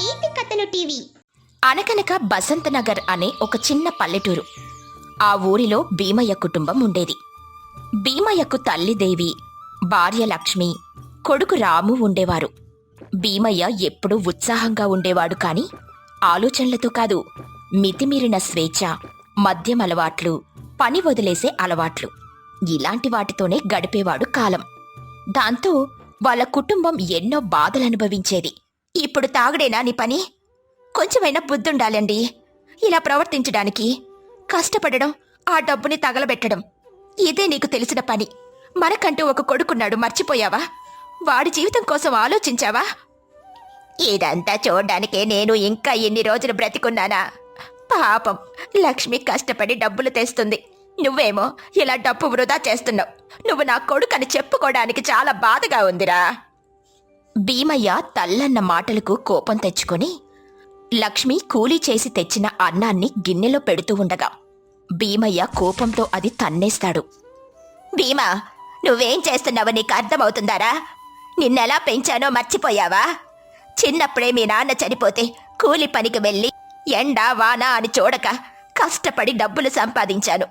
నీతి కథలు టీవీ. అనగనక బసంతనగర్ అనే ఒక చిన్న పల్లెటూరు. ఆ ఊరిలో భీమయ్య కుటుంబం ఉండేది. భీమయ్యకు తల్లిదేవి భార్య లక్ష్మి కొడుకు రాము ఉండేవారు. భీమయ్య ఎప్పుడూ ఉత్సాహంగా ఉండేవాడు కాని ఆలోచనలతో కాదు మితిమీరిన స్వేచ్ఛ మద్యం అలవాట్లు పని వదిలేసే అలవాట్లు ఇలాంటి వాటితోనే గడిపేవాడు కాలం. దాంతో వాళ్ళ కుటుంబం ఎన్నో బాధలనుభవించేది ఇప్పుడు తాగడేనా నీ పని? కొంచెమైనా బుద్ధుండాలండి. ఇలా ప్రవర్తించడానికి కష్టపడడం ఆ డబ్బుని తగలబెట్టడం ఇదే నీకు తెలిసిన పని. మనకంటూ ఒక కొడుకున్నాడు మర్చిపోయావా? వాడి జీవితం కోసం ఆలోచించావా? ఇదంతా చూడ్డానికే నేను ఇంకా ఎన్ని రోజులు బ్రతికున్నానా? పాపం లక్ష్మి కష్టపడి డబ్బులు తెస్తుంది. నువ్వేమో ఇలా డబ్బు వృధా చేస్తున్నావు. నువ్వు నా కొడుకని చెప్పుకోవడానికి చాలా బాధగా ఉందిరా. భీమయ్య తల్లన్న మాటలకు కోపం తెచ్చుకొని లక్ష్మి కూలీ చేసి తెచ్చిన అన్నాన్ని గిన్నెలో పెడుతూ ఉండగా భీమయ్య కోపంతో అది తన్నేస్తాడు. భీమా నువ్వేం చేస్తున్నావో నీకు అర్థమవుతుందారా? నిన్నెలా పెంచానో మర్చిపోయావా? చిన్నప్పుడే మీ నాన్న చనిపోతే కూలి పనికి వెళ్ళి ఎండా వాన అని చూడక కష్టపడి డబ్బులు సంపాదించాను.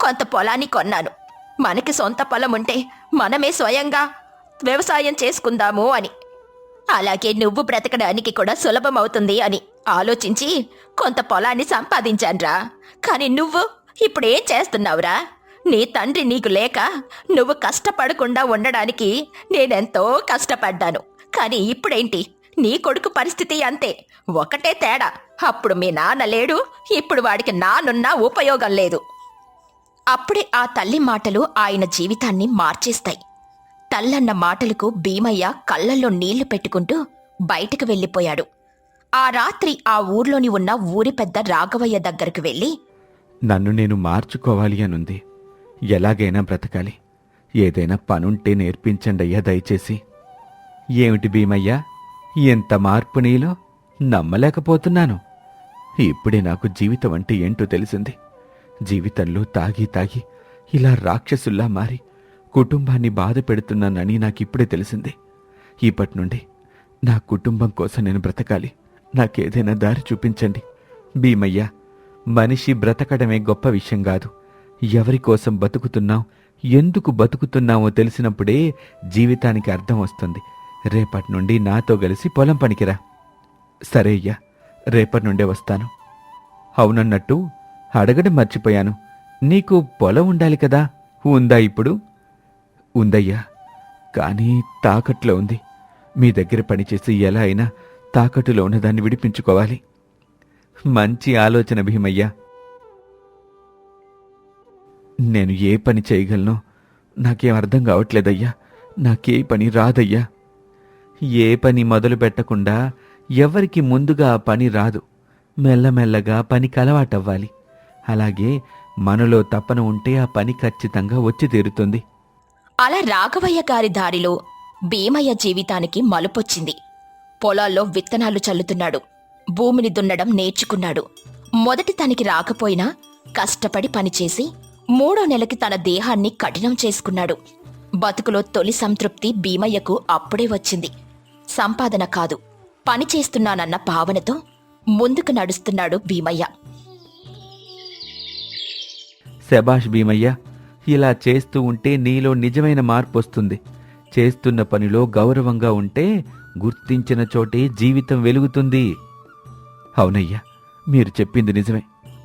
కొంత పొలాన్ని కొన్నాను. మనకి సొంత పొలం ఉంటే మనమే స్వయంగా వ్యవసాయం చేసుకుందాము అని. అలాగే నువ్వు బ్రతకడానికి కూడా సులభమవుతుంది అని ఆలోచించి కొంత పొలాన్ని సంపాదించాన్రా. కానీ నువ్వు ఇప్పుడేం చేస్తున్నావురా? నీ తండ్రి నీకు లేక నువ్వు కష్టపడకుండా ఉండడానికి నేనెంతో కష్టపడ్డాను. కానీ ఇప్పుడేంటి? నీ కొడుకు పరిస్థితి అంతే. ఒకటే తేడా. అప్పుడు మీ నాన్న లేడు. ఇప్పుడు వాడికి నానున్నా ఉపయోగం లేదు. అప్పుడే ఆ తల్లి మాటలు ఆయన జీవితాన్ని మార్చేస్తాయి. తల్లన్న మాటలకు భీమయ్య కళ్ళల్లో నీళ్ళు పెట్టుకుంటూ బయటకు వెళ్ళిపోయాడు. ఆ రాత్రి ఆ ఊర్లోని ఉన్న ఊరి పెద్ద రాఘవయ్య దగ్గరకు వెళ్ళి నన్ను నేను మార్చుకోవాలి అనుంది. ఎలాగైనా బ్రతకాలి. ఏదైనా పనుంటే నేర్పించండి అయ్యా దయచేసి. ఏమిటి భీమయ్యా? ఎంత మార్పు నీలో? నమ్మలేకపోతున్నాను. ఇప్పుడే నాకు జీవితం అంటే ఏంటో తెలిసింది. జీవితంలో తాగి తాగి ఇలా రాక్షసుల్లా మారి కుటుంబాన్ని బాధ పెడుతున్నానని నాకిప్పుడే తెలిసింది. ఇప్పటి నుండి నా కుటుంబం కోసం నేను బ్రతకాలి. నాకేదైనా దారి చూపించండి. భీమయ్య మనిషి బ్రతకడమే గొప్ప విషయం కాదు. ఎవరి కోసం బతుకుతున్నాం ఎందుకు బతుకుతున్నామో తెలిసినప్పుడే జీవితానికి అర్థం వస్తుంది. రేపటి నుండి నాతో కలిసి పొలం పనికిరా. సరే అయ్యా రేపటి నుండే వస్తాను. అవునన్నట్టు అడగడం మర్చిపోయాను. నీకు పొలం ఉండాలి కదా? ఉందా ఇప్పుడు? ఉందయ్యా. కానీ తాకట్లో ఉంది. మీ దగ్గర పనిచేసి ఎలా అయినా తాకట్టులో ఉన్నదాన్ని విడిపించుకోవాలి. మంచి ఆలోచన భీమయ్యా. నేను ఏ పని చేయగలనో? నాకేం అర్థం కావట్లేదయ్యా. నాకే పని రాదయ్యా. ఏ పని మొదలు పెట్టకుండా ఎవరికి ముందుగా ఆ పని రాదు. మెల్లమెల్లగా పనికి అలవాటవ్వాలి. అలాగే మనలో తపన ఉంటే ఆ పని ఖచ్చితంగా వచ్చి తీరుతుంది. అలా రాఘవయ్య గారి దారిలో భీమయ్య జీవితానికి మలుపొచ్చింది. పొలాల్లో విత్తనాలు చల్లుతున్నాడు. భూమిని దున్నడం నేర్చుకున్నాడు. మొదటి తనకి రాకపోయినా కష్టపడి పనిచేసి మూడో నెలకి తన దేహాన్ని కఠినం చేసుకున్నాడు. బతుకులో తొలి సంతృప్తి భీమయ్యకు అప్పుడే వచ్చింది. సంపాదన కాదు పని చేస్తున్నానన్న భావనతో ముందుకు నడుస్తున్నాడు భీమయ్య. శబాష్ భీమయ్య ఇలా చేస్తూ ఉంటే నీలో నిజమైన మార్పు వస్తుంది. చేస్తున్న పనిలో గౌరవంగా ఉంటే గుర్తించిన చోటే జీవితం వెలుగుతుంది. అవునయ్యా మీరు చెప్పింది నిజమే.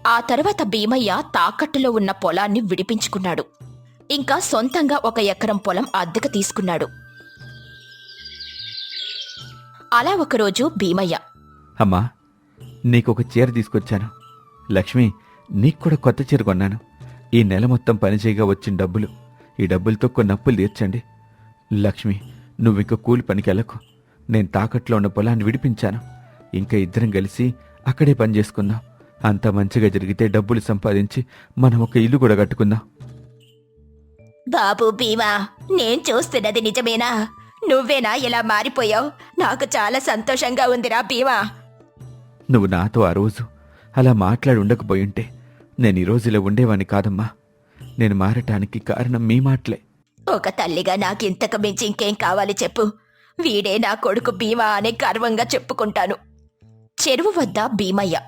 ఆ తర్వాత భీమయ్య తాకట్టులో ఉన్న పొలాన్ని విడిపించుకున్నాడు. ఇంకా సొంతంగా ఒక ఎకరం పొలం అద్దెకు తీసుకున్నాడు. అలా ఒకరోజు భీమయ్య అమ్మా నీకొక చీర తీసుకొచ్చాను. లక్ష్మి నీకు కూడా కొత్త చీర కొన్నాను. ఈ నెల మొత్తం పనిచేయగా వచ్చిన డబ్బులు. ఈ డబ్బులతో కొన్ని అప్పులు తీర్చండి. లక్ష్మి నువ్వింక కూలి పనికి వెళ్ళకు. నేను తాకట్లో ఉన్న పొలాన్ని విడిపించాను. ఇంకా ఇద్దరం కలిసి అక్కడే పని చేసుకుందాం. అంత మంచిగా జరిగితే డబ్బులు సంపాదించి మనం ఒక ఇల్లు కూడా కట్టుకుందాం. బాబు భీమా నేను చూస్తున్నది నిజమేనా? నువ్వేనా ఇలా మారిపోయావు? నాకు చాలా సంతోషంగా ఉందిరా భీమా. నువ్వు నాతో ఆ రోజు అలా మాట్లాడి ఉండకపోయుంటే నేను ఈ ఇలా ఉండేవాణ్ణి కాదమ్మా. నేను మారటానికి కారణం మీ మాటలే. ఒక తల్లిగా నాకింతకు మించి ఇంకేం కావాలి చెప్పు. వీడే నా కొడుకు భీమా అనే గర్వంగా చెప్పుకుంటాను. చెరువు వద్ద భీమయ్య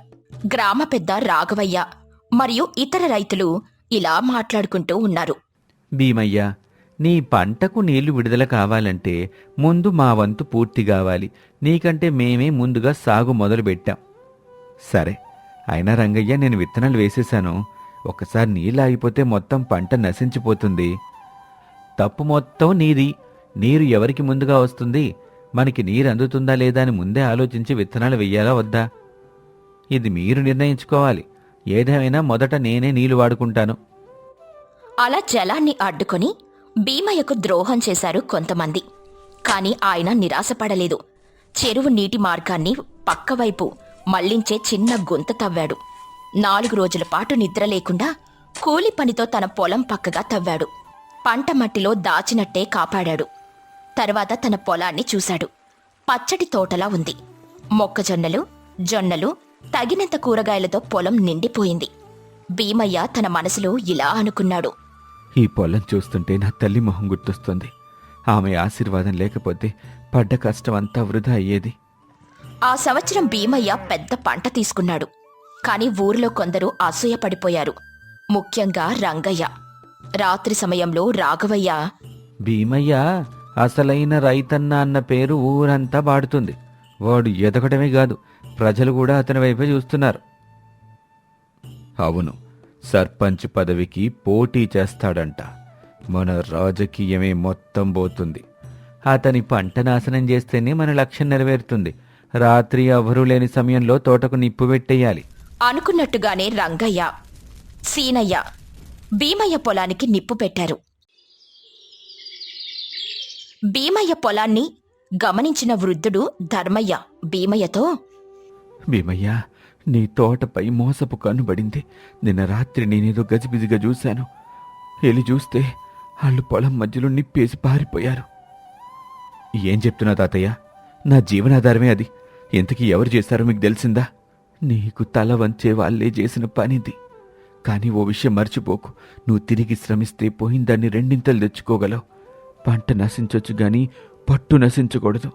గ్రామ పెద్ద రాఘవయ్య మరియు ఇతర రైతులు ఇలా మాట్లాడుకుంటూ ఉన్నారు. భీమయ్య నీ పంటకు నీళ్ళు విడుదల కావాలంటే ముందు మా వంతు పూర్తి కావాలి. నీకంటే మేమే ముందుగా సాగు మొదలుపెట్టాం. సరే. అయినా రంగయ్య నేను విత్తనాలు వేసేశాను. ఒకసారి నీళ్ళు ఆగిపోతే మొత్తం పంట నశించిపోతుంది. తప్పు మొత్తం నీది. నీరు ఎవరికి ముందుగా వస్తుంది? మనకి నీరు అందుతుందా లేదా అని ముందే ఆలోచించి విత్తనాలు వెయ్యాలా వద్దా? ఇది మీరు నిర్ణయించుకోవాలి. ఏదేమైనా మొదట నేనే నీళ్ళు వాడుకుంటాను. అలా జలాన్ని అడ్డుకొని భీమయ్యకు ద్రోహం చేశారు కొంతమంది. కాని ఆయన నిరాశపడలేదు. చెరువు నీటి మార్గాన్ని పక్కవైపు మళ్ళించే చిన్న గుంత తవ్వాడు. నాలుగు రోజుల పాటు నిద్ర లేకుండా కూలి పనితో తన పొలం పక్కగా తవ్వాడు. పంట మట్టిలో దాచినట్టే కాపాడాడు. తర్వాత తన పొలాన్ని చూశాడు. పచ్చటి తోటలా ఉంది. మొక్కజొన్నలు జొన్నలు తగినంత కూరగాయలతో పొలం నిండిపోయింది. భీమయ్య తన మనసులో ఇలా అనుకున్నాడు. ఈ పొలం చూస్తుంటే నా తల్లి మొహం గుర్తొస్తుంది. ఆమె ఆశీర్వాదం లేకపోతే పడ్డ కష్టం అంతా వృధా అయ్యేది. ఆ సంవత్సరం భీమయ్య పెద్ద పంట తీసుకున్నాడు. కాని ఊరిలో కొందరు అసూయపడిపోయారు. ముఖ్యంగా రంగయ్య. రాత్రి సమయంలో రాఘవయ్య భీమయ్య అసలైన రైతన్న అన్న పేరు ఊరంతా పాడుతుంది వాడు ఎదగడమే కాదు ప్రజలు కూడా అతని వైపే చూస్తున్నారు. అవును సర్పంచ్ పదవికి పోటీ చేస్తాడంట. మన రాజకీయమే మొత్తం పోతుంది. అతని పంట నాశనం చేస్తేనే మన లక్ష్యం నెరవేరుతుంది. రాత్రి ఎవరూ లేని సమయంలో తోటకు నిప్పు పెట్టేయాలి. అనుకున్నట్టుగానే రంగయ్య సీనయ్య భీమయ్య పొలానికి నిప్పు పెట్టారు. భీమయ్య పొలాన్ని గమనించిన వృద్ధుడు ధర్మయ్య భీమయ్యతో భీమయ్య నీ తోటపై మోసపు కన్నుబడింది నిన్న రాత్రి నేనేదో గజిబిజిగా చూశాను. వెళ్ళి చూస్తే వాళ్ళు పొలం మధ్యలో నిప్పేసి పారిపోయారు. ఏం చెప్తున్నా తాతయ్య? నా జీవనాధారమే అది. ఇంతకీ ఎవరు చేశారో మీకు తెలిసిందా? నీకు తల వంచే వాళ్ళే చేసిన పనిది. కానీ ఓ విషయం మర్చిపోకు. నువ్వు తిరిగి శ్రమిస్తే పోయిందాన్ని రెండింతలు తెచ్చుకోగలవు. పంట నశించొచ్చు గాని పట్టు నశించకూడదు.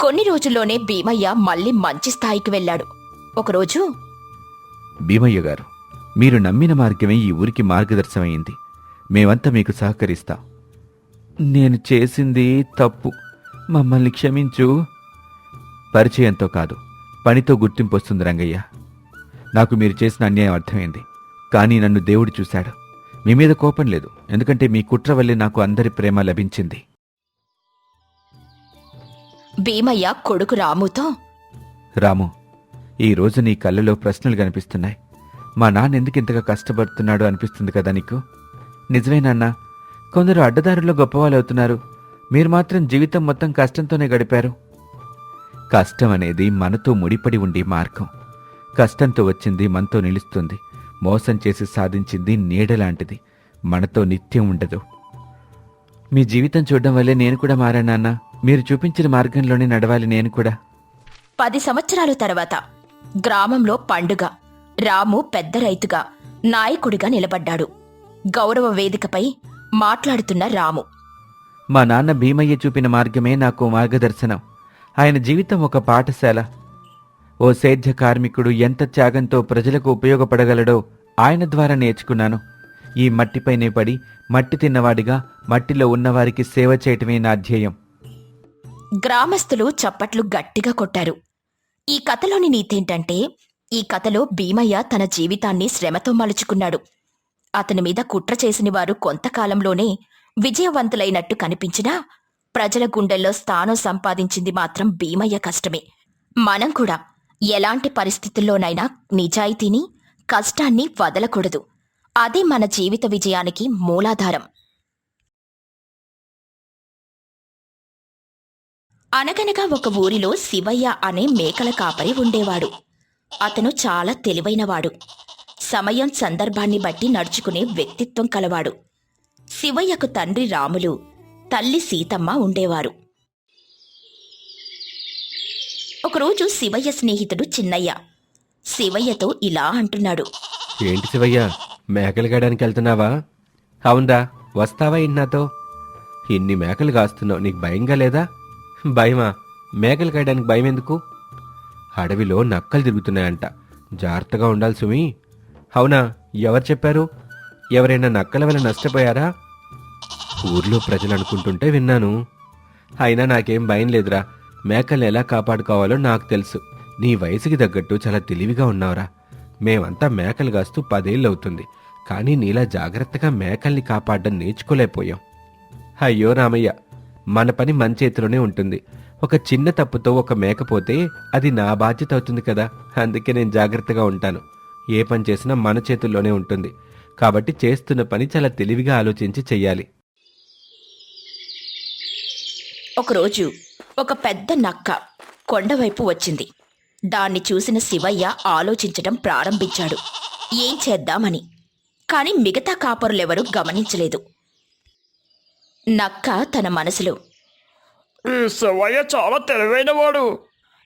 కొన్ని రోజుల్లోనే భీమయ్య మళ్ళీ మంచి స్థాయికి వెళ్ళాడు. ఒకరోజు భీమయ్య గారు మీరు నమ్మిన మార్గమే ఈ ఊరికి మార్గదర్శనమైంది. మేమంతా మీకు సహకరిస్తాం. నేను చేసింది తప్పు. మమ్మల్ని క్షమించు. పరిచయంతో కాదు పనితో గుర్తింపు వస్తుంది రంగయ్య. నాకు మీరు చేసిన అన్యాయం అర్థమైంది కానీ నన్ను దేవుడు చూశాడు. మీ మీద కోపం లేదు ఎందుకంటే మీ కుట్ర వల్లే నాకు అందరి ప్రేమ లభించింది. భీమయ్య కొడుకు రాముతో? రాము ఈ రోజు నీ కళ్ళలో ప్రశ్నలు కనిపిస్తున్నాయి. మా నాన్న ఎందుకు ఇంతగా కష్టపడుతున్నాడో అనిపిస్తుంది కదా నీకు? నిజమే నాన్న కొందరు అడ్డదారుల్లో గొప్పవాళ్ళవుతున్నారు. మీరు మాత్రం జీవితం మొత్తం కష్టంతోనే గడిపారు. కష్టం అనేది మనతో ముడిపడి ఉండే మార్గం. కష్టంతో వచ్చింది మనతో నిలుస్తుంది. మోసం చేసి సాధించింది నీడలాంటిది మనతో నిత్యం ఉండదు. మీ జీవితం చూడడం వల్లే నేను కూడా మారానాన్న మీరు చూపించిన మార్గంలోనే నడవాలి నేను కూడా. పది సంవత్సరాల తర్వాత గ్రామంలో పండుగ. రాము పెద్ద రైతుగా నాయకుడిగా నిలబడ్డాడు. గౌరవ వేదికపై మాట్లాడుతున్న రాము. మా నాన్న భీమయ్య చూపిన మార్గమే నాకు మార్గదర్శనం. ఆయన జీవితం ఒక పాఠశాల. ఓ సేద్య కార్మికుడు ఎంత త్యాగంతో ప్రజలకు ఉపయోగపడగలడో ఆయన ద్వారా నేర్చుకున్నాను. ఈ మట్టిపైనే పడి మట్టి తిన్నవాడిగా మట్టిలో ఉన్నవారికి సేవ చేయటమే నా ధ్యేయం. గ్రామస్తులు చప్పట్లు గట్టిగా కొట్టారు. ఈ కథలోని నీతేంటంటే ఈ కథలో భీమయ్య తన జీవితాన్ని శ్రమతో మలుచుకున్నాడు. అతని మీద కుట్ర చేసినవారు కొంతకాలంలోనే విజయవంతులైనట్టు కనిపించినా ప్రజల గుండెల్లో స్థానం సంపాదించింది మాత్రం భీమయ్య కష్టమే. మనం కూడా ఎలాంటి పరిస్థితుల్లోనైనా నిజాయితీని కష్టాన్ని వదలకూడదు. అది మన జీవిత విజయానికి మూలాధారం. అనగనగా ఒక ఊరిలో శివయ్య అనే మేకల కాపరి ఉండేవాడు. అతను చాలా తెలివైనవాడు. సమయం సందర్భాన్ని బట్టి నడుచుకునే వ్యక్తిత్వం కలవాడు. శివయ్యకు తండ్రి రాములు తల్లి సీతమ్మ ఉండేవారు. ఒకరోజు శివయ్య స్నేహితుడు చిన్నయ్య. శివయ్యతో ఇలా అంటున్నాడు. ఏంటి శివయ్య మేకలు గడానికి వెళ్తున్నావా? అవుందా వస్తావా ఏంటి నాతో? ఇన్ని మేకలు కాస్తున్నావు నీకు భయంగా లేదా? భయమా? మేకలు కాయడానికి భయం ఎందుకు అడవిలో నక్కలు తిరుగుతున్నాయంట. జాగ్రత్తగా ఉండాలి సుమి. అవునా? ఎవరు చెప్పారు? ఎవరైనా నక్కల వల్ల నష్టపోయారా? ఊర్లో ప్రజలు అనుకుంటుంటే విన్నాను. అయినా నాకేం భయం లేదురా. మేకల్ని ఎలా కాపాడుకోవాలో నాకు తెలుసు. నీ వయసుకి తగ్గట్టు చాలా తెలివిగా ఉన్నావురా. మేమంతా మేకలు కాస్తూ పదేళ్ళు అవుతుంది. కానీ నీలా జాగ్రత్తగా మేకల్ని కాపాడడం నేర్చుకోలేకపోయాం. అయ్యో రామయ్య మన పని మన చేతిలోనే ఉంటుంది. ఒక చిన్న తప్పుతో ఒక మేకపోతే అది నా బాధ్యత అవుతుంది కదా. అందుకే నేను జాగ్రత్తగా ఉంటాను. ఏ పని చేసినా మన చేతుల్లోనే ఉంటుంది. కాబట్టి చేస్తున్న పని చాలా తెలివిగా ఆలోచించి చెయ్యాలి. ఒకరోజు ఒక పెద్ద నక్క కొండవైపు వచ్చింది. దాన్ని చూసిన శివయ్య ఆలోచించడం ప్రారంభించాడు. ఏం చేద్దామని? కాని మిగతా కాపరులెవరూ గమనించలేదు. నక్క తన మనసులో ఈ శివయ్య చాలా తెలివైనవాడు.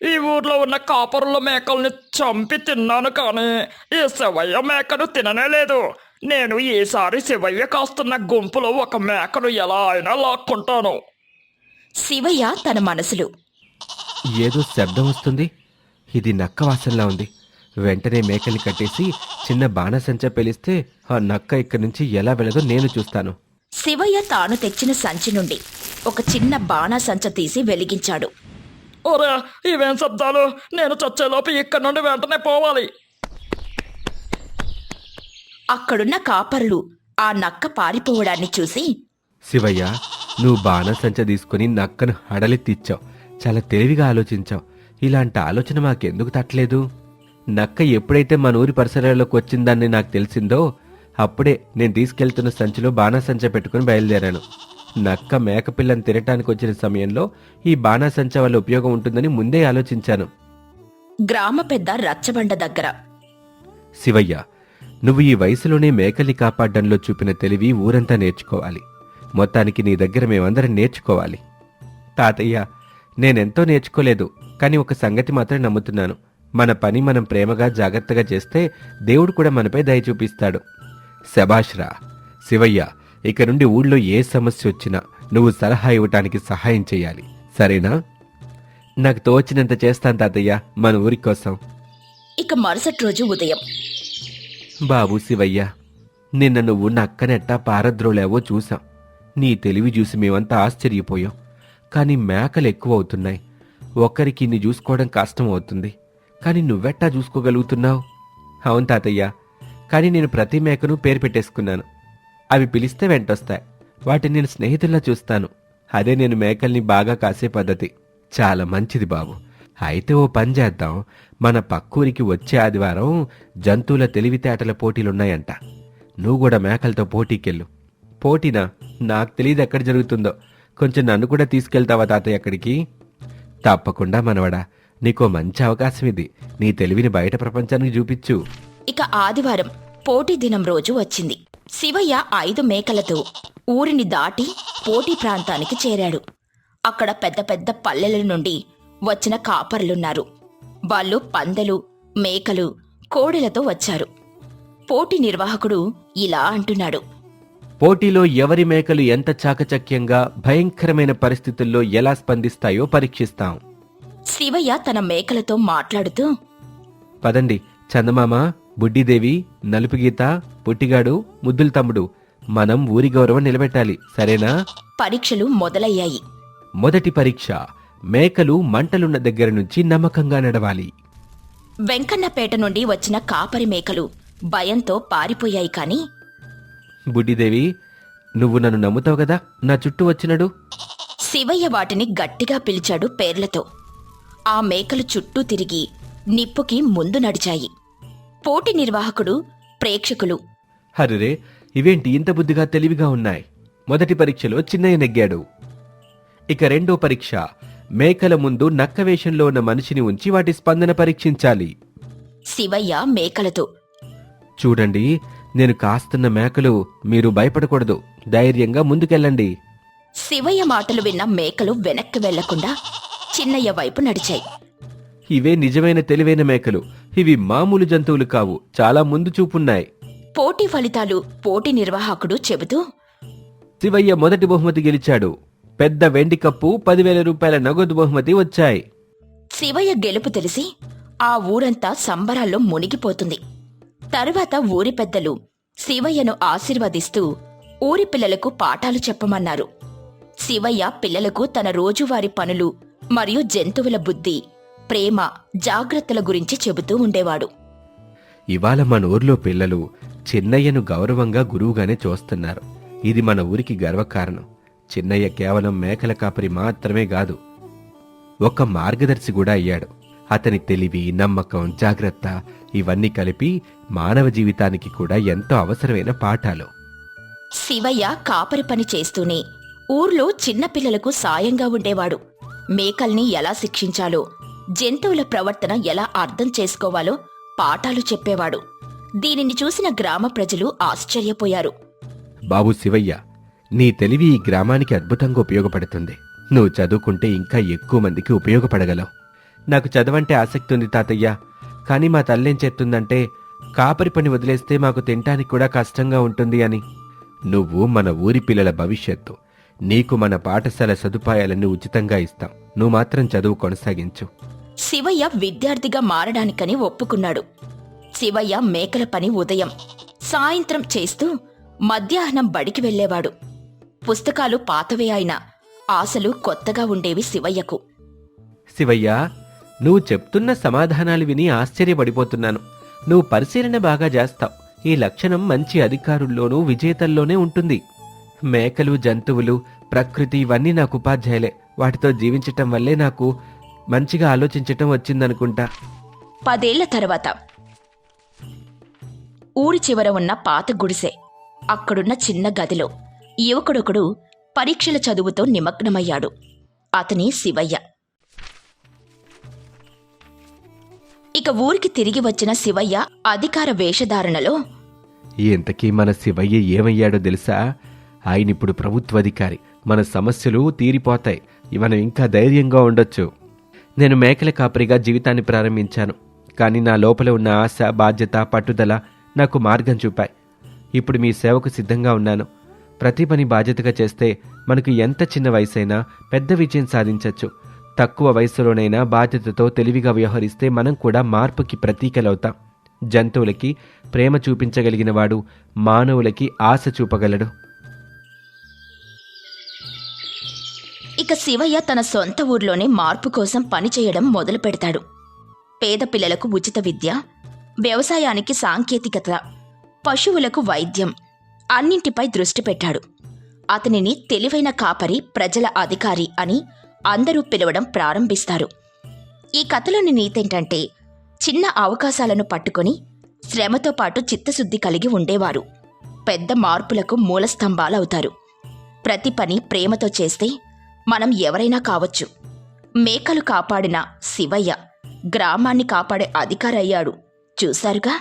ఈ ఊర్లో ఉన్న కాపరుల మేకల్ని చంపి తిన్నాను కానీ ఈ శివయ్య మేకను తిననే లేదు నేను ఈసారి శివయ్య కాస్తున్న గుంపులో ఒక మేకను ఎలా అయినా లాక్కుంటాను. శివయ్య తన మనసులో ఏదో శబ్దం వస్తుంది. ఇది నక్క వాసనలా ఉంది. వెంటనే మేకల్ని కట్టేసి చిన్న బాణసంచ పెలిస్తే ఆ నక్క ఇక్కడి నుంచి ఎలా వెళ్ళదో నేను చూస్తాను. శివయ్య తాను తెచ్చిన సంచి నుండి ఒక చిన్న బాణాసంచ తీసి వెలిగించాడు. ఒరే ఇవేం శబ్దాలు నేను చచ్చేలోపు ఇక్కడి నుండి వెంటనే పోవాలి. అక్కడున్న కాపరులు ఆ నక్క పారిపోవడాన్ని చూసి శివయ్య నువ్వు బాణసంచ తీసుకుని నక్కను హడలెత్తిచ్చావు చాలా తెలివిగా ఆలోచించావు. ఇలాంటి ఆలోచన మాకెందుకు తట్టలేదు? నక్క ఎప్పుడైతే మన ఊరి పరిసరాల్లోకి వచ్చిందని నాకు తెలిసిందో అప్పుడే నేను తీసుకెళ్తున్న సంచిలో బాణాసంచ పెట్టుకుని బయలుదేరాను. నక్క మేకపిల్లని తినటానికి వచ్చిన సమయంలో ఈ బాణాసంచ వల్ల ఉపయోగం ఉంటుందని ముందే ఆలోచించాను. గ్రామ పెద్ద రచ్చబండ దగ్గర. శివయ్య నువ్వు ఈ వయసులోనే మేకల్ని కాపాడడంలో చూపిన తెలివి ఊరంతా నేర్చుకోవాలి. మొత్తానికి నీ దగ్గర మేమందరం నేర్చుకోవాలి. తాతయ్య నేనెంతో నేర్చుకోలేదు కానీ ఒక సంగతి మాత్రం నమ్ముతున్నాను. మన పని మనం ప్రేమగా జాగ్రత్తగా చేస్తే దేవుడు కూడా మనపై దయ చూపిస్తాడు. శబాష్రా శివయ్య ఇక నుండి ఊళ్ళో ఏ సమస్య వచ్చినా నువ్వు సలహా ఇవ్వటానికి సహాయం చేయాలి. సరేనా? నాకు తోచినంత చేస్తాను తాతయ్య మన ఊరి కోసం. ఇక మరుసటి రోజు ఉదయం. బాబు శివయ్య నిన్న నువ్వు నక్కనెట్టా పారద్రోలేవో చూసాం నీ తెలివి చూసి మేమంతా ఆశ్చర్యపోయాం. కానీ మేకలు ఎక్కువ అవుతున్నాయి ఒక్కరికి ఇన్ని చూసుకోవడం కష్టం అవుతుంది. కానీ నువ్వెట్టా చూసుకోగలుగుతున్నావు? అవును తాతయ్య కానీ నేను ప్రతి మేకను పేరు పెట్టేసుకున్నాను. అవి పిలిస్తే వెంటొస్తాయి. వాటిని నేను స్నేహితుల్లా చూస్తాను. అదే నేను మేకల్ని బాగా కాసే పద్ధతి. చాలా మంచిది బాబు. అయితే ఓ పని చేద్దాం. మన పక్కూరికి వచ్చే ఆదివారం జంతువుల తెలివితేటల పోటీలున్నాయంట. నువ్వు కూడా మేకలతో పోటీకెళ్ళు. పోటీనా? నాకు తెలియదు ఎక్కడ జరుగుతుందో. కొంచెం నన్ను కూడా తీసుకెళ్తావా తాతయ్య అక్కడికి? తప్పకుండా మనవడా. నీకో మంచి అవకాశం ఇది. నీ తెలివిని బయట ప్రపంచానికి చూపించు. ఇక ఆదివారం. పోటీ దినం రోజు వచ్చింది. శివయ్య ఐదు మేకలతో ఊరిని దాటి పోటీ ప్రాంతానికి చేరాడు. అక్కడ పెద్ద పెద్ద పల్లెల నుండి వచ్చిన కాపరులున్నారు. వాళ్ళు పందెలు మేకలు కోడెలతో వచ్చారు. పోటీ నిర్వాహకుడు ఇలా అంటున్నాడు. పోటీలో ఎవరి మేకలు ఎంత చాకచక్యంగా భయంకరమైన పరిస్థితుల్లో ఎలా స్పందిస్తాయో పరీక్షిస్తాం. శివయ్య తన మేకలతో మాట్లాడుతూ పదండి చందమామ. బుడ్డిదేవి నలుపుగీత పుట్టిగాడు ముద్దుల తమ్ముడు. మనం ఊరి గౌరవం నిలబెట్టాలి. సరేనా? పరీక్షలు మొదలయ్యాయి. మొదటి పరీక్ష. మేకలు మంటలున్న దగ్గర నుంచి నమ్మకంగా నడవాలి. వెంకన్నపేట నుండి వచ్చిన కాపరి మేకలు భయంతో పారిపోయాయి కాని. బుడ్డిదేవి నువ్వు నన్ను నమ్ముతావు కదా? నా చుట్టూ వచ్చినడు. శివయ్య వాటిని గట్టిగా పిలిచాడు పేర్లతో. ఆ మేకలు చుట్టూ తిరిగి నిప్పుకి ముందు నడిచాయి. పోటీ నిర్వాహకుడు ప్రేక్షకులు. హరిరే ఇవేంటి ఇంత బుద్ధిగా తెలివిగా ఉన్నాయి? మొదటి పరీక్షలో చిన్నయ్య నెగ్గాడు. ఇక రెండో పరీక్ష మేకల ముందు నక్క వేషంలో ఉన్న మనిషిని ఉంచి వాటి స్పందన పరీక్షించాలి. శివయ్య మేకలతో. చూడండి నేను కాస్తున్న మేకలు మీరు భయపడకూడదు. ధైర్యంగా ముందుకెళ్ళండి. శివయ్య మాటలు విన్న మేకలు వెనక్కి వెళ్ళకుండా చిన్నయ్య వైపు నడిచాయి. ఇవే నిజమైన తెలివైన మేకలు. ఇవి మామూలు జంతువులు కావు. చాలా ముందు చూపున్నాయి. పోటీ ఫలితాలు పోటీ నిర్వాహకుడు చెబుతూ శివయ్య మొదటి బహుమతి గెలిచాడు. పెద్ద వెండి కప్పు పదివేల రూపాయల నగదు బహుమతి వచ్చాయి. శివయ్య గెలుపు తెలిసి ఆ ఊరంతా సంబరాల్లో మునిగిపోతుంది. తరువాత ఊరి పెద్దలు శివయ్యను ఆశీర్వదిస్తూ ఊరి పిల్లలకు పాఠాలు చెప్పమన్నారు. శివయ్య పిల్లలకు తన రోజువారి పనులు మరియు జంతువుల బుద్ధి ప్రేమ జాగ్రత్తల గురించి చెబుతూ ఉండేవాడు. ఇవాళ మన ఊర్లో పిల్లలు చిన్నయ్యను గౌరవంగా గురువుగానే చూస్తున్నారు. ఇది మన ఊరికి గర్వకారణం. చిన్నయ్య కేవలం మేకల కాపరి మాత్రమే కాదు ఒక మార్గదర్శి కూడా అయ్యాడు. అతని తెలివి నమ్మకం జాగ్రత్త ఇవన్నీ కలిపి మానవ జీవితానికి కూడా ఎంతో అవసరమైన పాఠాలు. శివయ్య కాపరి పని చేస్తూనే ఊర్లో చిన్నపిల్లలకు సాయంగా ఉండేవాడు. మేకల్ని ఎలా శిక్షించాలో జంతువుల ప్రవర్తన ఎలా అర్థం చేసుకోవాలో పాఠాలు చెప్పేవాడు. దీనిని చూసిన గ్రామ ప్రజలు ఆశ్చర్యపోయారు. బాబు శివయ్య నీ తెలివి ఈ గ్రామానికి అద్భుతంగా ఉపయోగపడుతుంది. నువ్వు చదువుకుంటే ఇంకా ఎక్కువ మందికి ఉపయోగపడగలవు. నాకు చదవంటే ఆసక్తి ఉంది తాతయ్య కానీ మా తల్లేం చెప్తుందంటే కాపరి పని వదిలేస్తే మాకు తినటానికి కూడా కష్టంగా ఉంటుంది అని. నువ్వు మన ఊరి పిల్లల భవిష్యత్తు నీకు మన పాఠశాల సదుపాయాలను ఉచితంగా ఇస్తాం. నువ్వు మాత్రం చదువు కొనసాగించు. శివయ్య విద్యార్థిగా మారడానికని ఒప్పుకున్నాడు. శివయ్య మేకల పని ఉదయం సాయంత్రం చేస్తూ మధ్యాహ్నం బడికి వెళ్ళేవాడు. పుస్తకాలు పాతవే అయినా ఆశలు కొత్తగా ఉండేవి శివయ్యకు. శివయ్య నువ్వు చెప్తున్న సమాధానాలు విని ఆశ్చర్యపడిపోతున్నాను. నువ్వు పరిశీలన బాగా చేస్తావు. ఈ లక్షణం మంచి అధికారుల్లోనూ విజేతల్లోనే ఉంటుంది. మేకలు జంతువులు ప్రకృతి ఇవన్నీ నాకు ఉపాధ్యాయులే. వాటితో జీవించటం వల్లే నాకు మంచిగా ఆలోచించటం వచ్చిందనుకుంటా. పదేళ్ళ తర్వాత ఊరి చివర ఉన్న పాత గుడిసె అక్కడున్న చిన్న గదిలో యువకుడొకడు పరీక్షల చదువుతో నిమగ్నమయ్యాడు. అతని శివయ్య. ఇక ఊరికి తిరిగి వచ్చిన శివయ్య అధికార వేషధారణలో ఇంతకీ మన శివయ్య ఏమయ్యాడో తెలుసా? ఆయన ఇప్పుడు ప్రభుత్వాధికారి. మన సమస్యలు తీరిపోతాయి. మనం ఇంకా ధైర్యంగా ఉండొచ్చు. నేను మేకల కాపరిగా జీవితాన్ని ప్రారంభించాను కానీ నా లోపల ఉన్న ఆశ బాధ్యత పట్టుదల నాకు మార్గం చూపాయి. ఇప్పుడు మీ సేవకు సిద్ధంగా ఉన్నాను. ప్రతి పని బాధ్యతగా చేస్తే మనకు ఎంత చిన్న వయసైనా పెద్ద విజయం సాధించవచ్చు తక్కువ వయసులోనైనా బాధ్యతతో తెలివిగా వ్యవహరిస్తే మనం కూడా మార్పుకి ప్రతీకలవుతాం. జంతువులకి ప్రేమ చూపించగలిగిన వాడు మానవులకి ఆశ చూపగలడు. ఇక శివయ్య తన సొంత ఊర్లోనే మార్పు కోసం పనిచేయడం మొదలు పెడతాడు. పేద పిల్లలకు ఉచిత విద్య వ్యవసాయానికి సాంకేతికత పశువులకు వైద్యం అన్నింటిపై దృష్టి పెట్టాడు. అతనిని తెలివైన కాపరి ప్రజల అధికారి అని అందరూ పిలవడం ప్రారంభిస్తారు. ఈ కథలోని నీతేంటంటే చిన్న అవకాశాలను పట్టుకొని శ్రమతో పాటు చిత్తశుద్ధి కలిగి ఉండేవారు. పెద్ద మార్పులకు మూలస్తంభాలవుతారు. ప్రతి పని ప్రేమతో చేస్తే మనం ఎవరైనా కావచ్చు. మేకలు కాపాడిన శివయ్య గ్రామాన్ని కాపాడే అధికారయ్యాడు. చూశారుగా?